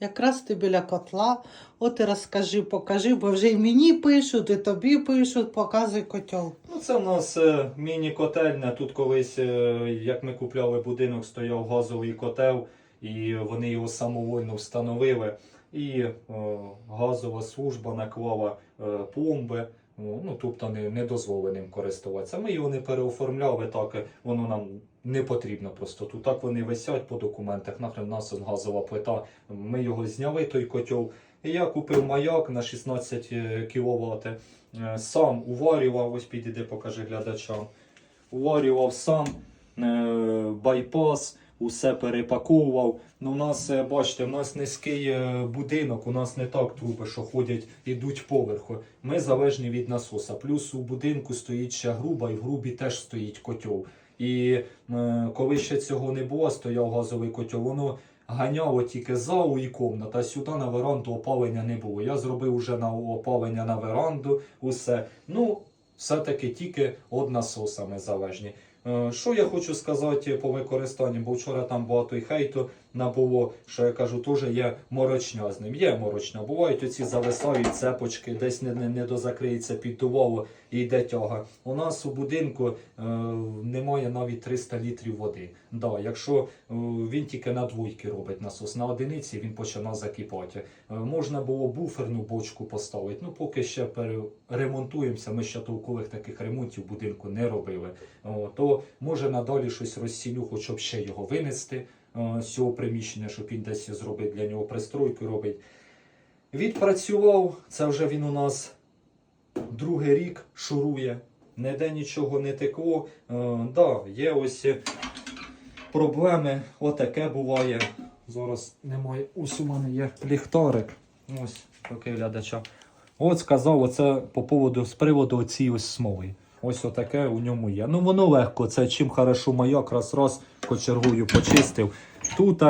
Якраз ти біля котла. От і розкажи, покажи, бо вже і мені пишуть, і тобі пишуть, показуй котел. Ну, це в нас е, міні-котельня. Тут колись, е, як ми купляли будинок, стояв газовий котел, і вони його самовольно встановили. І е, газова служба наклала е, пломби. Ну, тобто не, не дозволеним користуватися. Ми його не переоформляли, так е, воно нам не потрібно просто. Тут так вони висять по документах. Нахрен нас газова плита. Ми його зняли, той котел. І я купив маяк на 16 кВт. Е, Сам уварював, ось підійди, покажи глядачам. Уварював сам е, байпас, усе перепаковував. Ну, у нас, е, бачите, у нас низький е, будинок, у нас не так труби, що ходять, ідуть поверху. Ми залежні від насоса. Плюс у будинку стоїть ще груба, і в грубі теж стоїть котел. І е, коли ще цього не було, стояв газовий котел, воно ганяло тільки залу і комната, сюди на веранду опалення не було. Я зробив уже на опалення на веранду, усе. Ну, все-таки тільки од насоса ми залежні. Е, Що я хочу сказати по використанню, бо вчора там багато і хейту набуло, що я кажу, теж є морочня з ним. Є морочня. Бувають оці зависають цепочки, десь не, не, не дозакриється піддувало і йде тяга. У нас у будинку е, немає навіть 300 літрів води. Да, якщо е, він тільки на двойки робить насос, на одиниці він починає закипати. Е, можна було буферну бочку поставити. Ну, поки ще переремонтуємося, ми ще толкових таких ремонтів будинку не робили. О, то може надалі щось розсілю, хоч щоб ще його винести е, з цього приміщення, щоб він десь зробить для нього пристройку робить. Відпрацював, це вже він у нас другий рік шурує, ніде нічого не текло. Е, да, є ось е, проблеми, отаке буває. Зараз немає. Ось у мене є ліхтарик. Ось такий глядача. От сказав, оце по поводу з приводу цієї ось. Ось отаке у ньому є. Ну воно легко, це чим хорошо маяк раз раз кочергую почистив. Тут,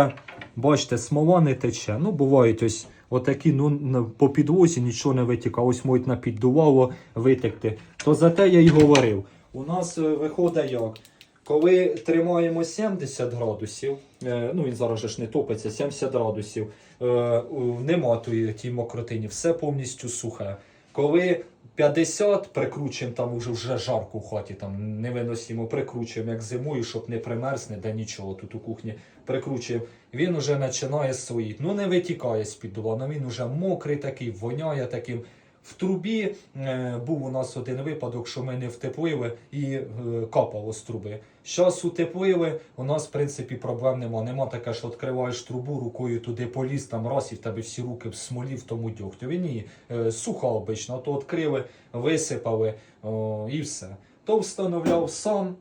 бачите, смола не тече. Ну, бувають ось отакі, ну по підлозі нічого не витікає. Ось можуть на піддувало витекти. То за те я й говорив. У нас е, виходить як? Коли тримаємо 70 градусів, е, ну він зараз ж не топиться, 70 градусів, е, нема тій мокротині, все повністю сухе. Коли 50 прикручуємо, там вже, вже жарко в хаті, там не виносимо, прикручуємо як зимою, щоб не примерзне, де нічого тут у кухні прикручуємо. Він уже починає своїти. Ну не витікає з-під дувана, він уже мокрий такий, воняє таким. В трубі е, був у нас один випадок, що ми не втеплили і е, капало з труби. Зараз утеплили, у нас в принципі проблем нема. Нема таке, що відкриваєш трубу, рукою туди поліз, там раз і в тебе всі руки в смолі в тому дьогтю. Ні, е, суха обично, то відкрили, висипали і все. То встановляв сам.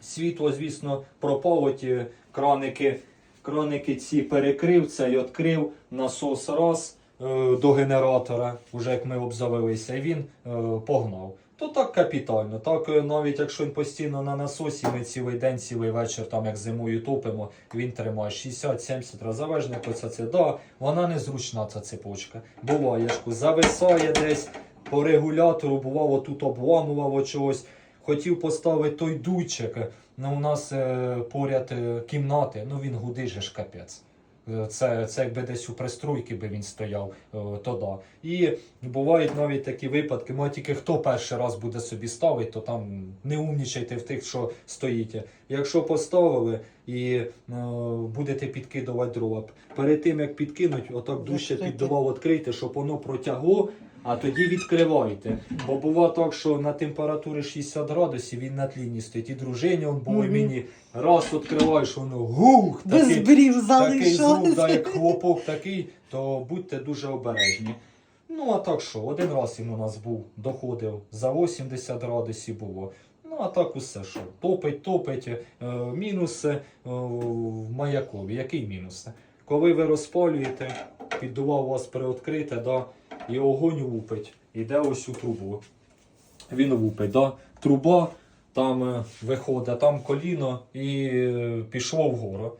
Світло, звісно, пропало ті краники. Краники ці перекрив, цей відкрив, насос раз до генератора, вже як ми обзавелися, і він е, погнав. То так капітально. Так е, навіть якщо він постійно на насосі, ми цілий день, цілий вечір, там як зимою топимо, він тримає 60-70 разів. Залежно як оце це. Да, вона незручна ця цепочка. Буває, зависає десь по регулятору, бувало тут обламувало чогось. Хотів поставити той дуйчик. Ну, у нас е, поряд е, кімнати, ну він гудить же ж капець. Е, Це, це якби десь у пристройки би він стояв, е, то да. І бувають навіть такі випадки, Ми тільки хто перший раз буде собі ставити, то там не умнічайте в тих, що стоїть. Якщо поставили і е, будете підкидувати дрова, перед тим як підкинуть, отак дужче під відкрити, щоб воно протягло. А тоді відкривайте. Бо буває так, що на температурі 60 градусів він на тліні стоїть. І дружині он було, і мені раз відкриваєш, воно гух, Без такий, брів такий звук, да, як хлопок такий, то будьте дуже обережні. Ну а так що, один раз він у нас був, доходив за 80 градусів було. Ну, а так усе що. Топить, топить. Е, мінуси е, в маякові. Який мінус? Коли ви розпалюєте, піддував у вас приоткрите, да, і огонь лупить. Іде ось у трубу. Він лупить, да? труба, там е, виходить, там коліно і е, пішло вгору.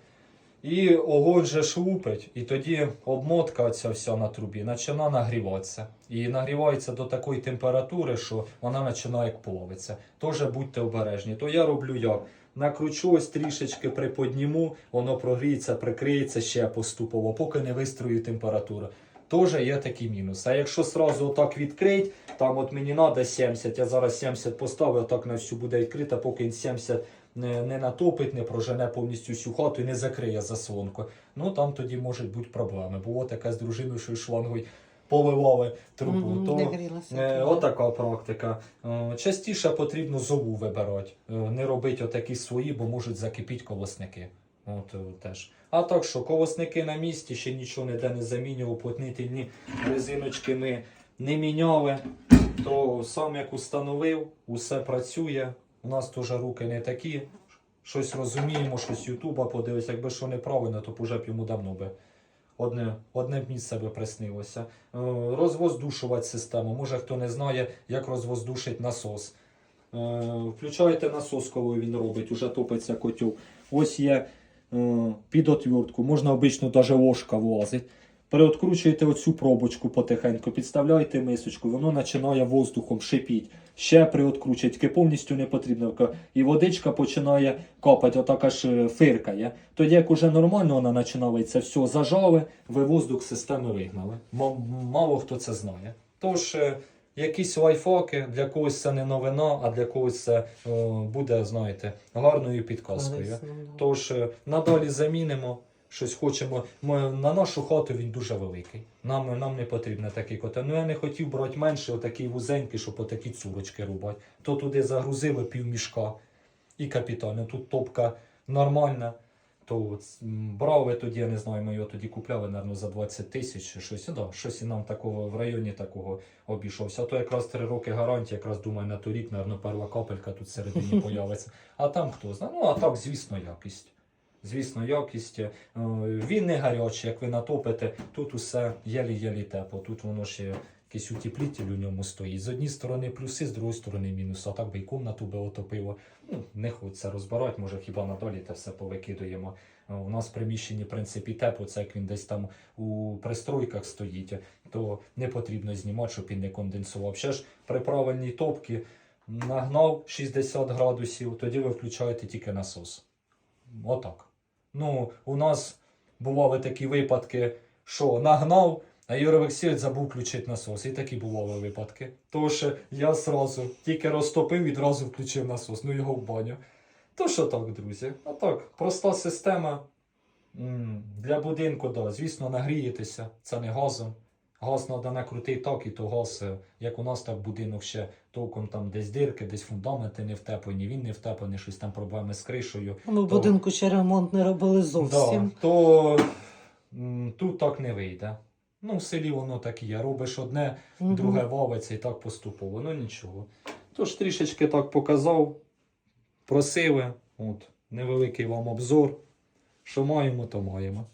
І огонь же шупить, і тоді обмотка ця вся на трубі починає нагріватися. І нагрівається до такої температури, що вона починає плавитися. Тож будьте обережні. То я роблю як? Накручу ось трішечки приподніму, воно прогріється, прикриється ще поступово, поки не вистрою температуру. Теж є такий мінус. А якщо сразу отак відкрить, там от мені треба 70, я зараз 70 поставив, отак на всю буде відкрита, поки він 70 не, не натопить, не прожене повністю всю хату і не закриє заслонку. Ну там тоді можуть бути проблеми. Було таке з дружиною, що шлангою поливали трубу. Мгм, то, не грілася Е. Отака практика. Е, Частіше потрібно зову вибирати. Е, Не робити отакі свої, бо можуть закипіти колосники. От е, теж. А так що колосники на місці, ще нічого ніде не замінював, плотнительні резиночки ми не міняли. То сам як установив, усе працює. У нас теж руки не такі. Щось розуміємо, щось Ютуба подивився. Якби що неправильно, то б уже б йому давно би одне, одне місце би приснилося. Е, Розвоздушувати систему. Може хто не знає, як розвоздушить насос. Е, Включаєте насос, коли він робить, уже топиться котел. Ось є під отвертку, можна обично навіть ложка влазить. Переоткручуєте оцю пробочку потихеньку, підставляєте мисочку, воно починає воздухом шипіть. Ще приоткручуєте, тільки повністю не потрібно. І водичка починає капати, отака ж е, фиркає. Тоді, як уже нормально вона починає, це все зажали, ви воздух системи вигнали. Мало хто це знає. Тож, е, якісь лайфхаки, для когось це не новина, а для когось це буде, знаєте, гарною підказкою. Тож е, надалі замінимо. Щось хочемо. Ми, на нашу хату він дуже великий. Нам, нам не потрібен такий котел. Ну я не хотів брати менше, отакий вузенький, щоб отакі цурочки рубати. То туди загрузили півмішка і капітально. Тут топка нормальна. То м, брали тоді, я не знаю, ми його тоді купляли, мабуть, за 20 тисяч чи щось. Ну, да, щось і нам такого в районі такого обійшовся. А то якраз 3 роки гарантії, якраз думаю, на торік, мабуть, перша капелька тут всередині появиться. А там хто знає. Ну, а так, звісно, якість. Звісно, якість. Е, Він не гарячий, як ви натопите. Тут усе єлі-єлі тепло. Тут воно ще якийсь утеплітель у ньому стоїть. З однієї сторони плюси, з другої сторони мінуси. А так би і комнату би отопило. Ну, не хочеться розбирати, може хіба надалі те все повикидуємо. У нас в приміщенні, в принципі, тепло, це як він десь там у пристройках стоїть, то не потрібно знімати, щоб він не конденсував. Ще ж при правильній топці нагнав 60 градусів, тоді ви включаєте тільки насос. Отак. Ну, у нас бували такі випадки, що нагнав, а Юрій Олексійович забув включити насос. І такі бували випадки. Тож я зразу тільки розтопив, відразу включив насос, ну його в баню. То що так, друзі? А так, проста система. Для будинку, да, звісно, нагрієтеся, це не газом. Газ треба накрутити так, і то газ, е, як у нас так будинок ще толком там десь дирки, десь фундаменти не втеплені, він не втеплений, щось там проблеми з кришею. Ми в то- будинку ще ремонт не робили зовсім. Да, то м, тут так не вийде. Ну, в селі воно так і є. Робиш одне, угу. друге вавиться і так поступово. Ну нічого. Тож трішечки так показав, просили. От, невеликий вам обзор. Що маємо, то маємо.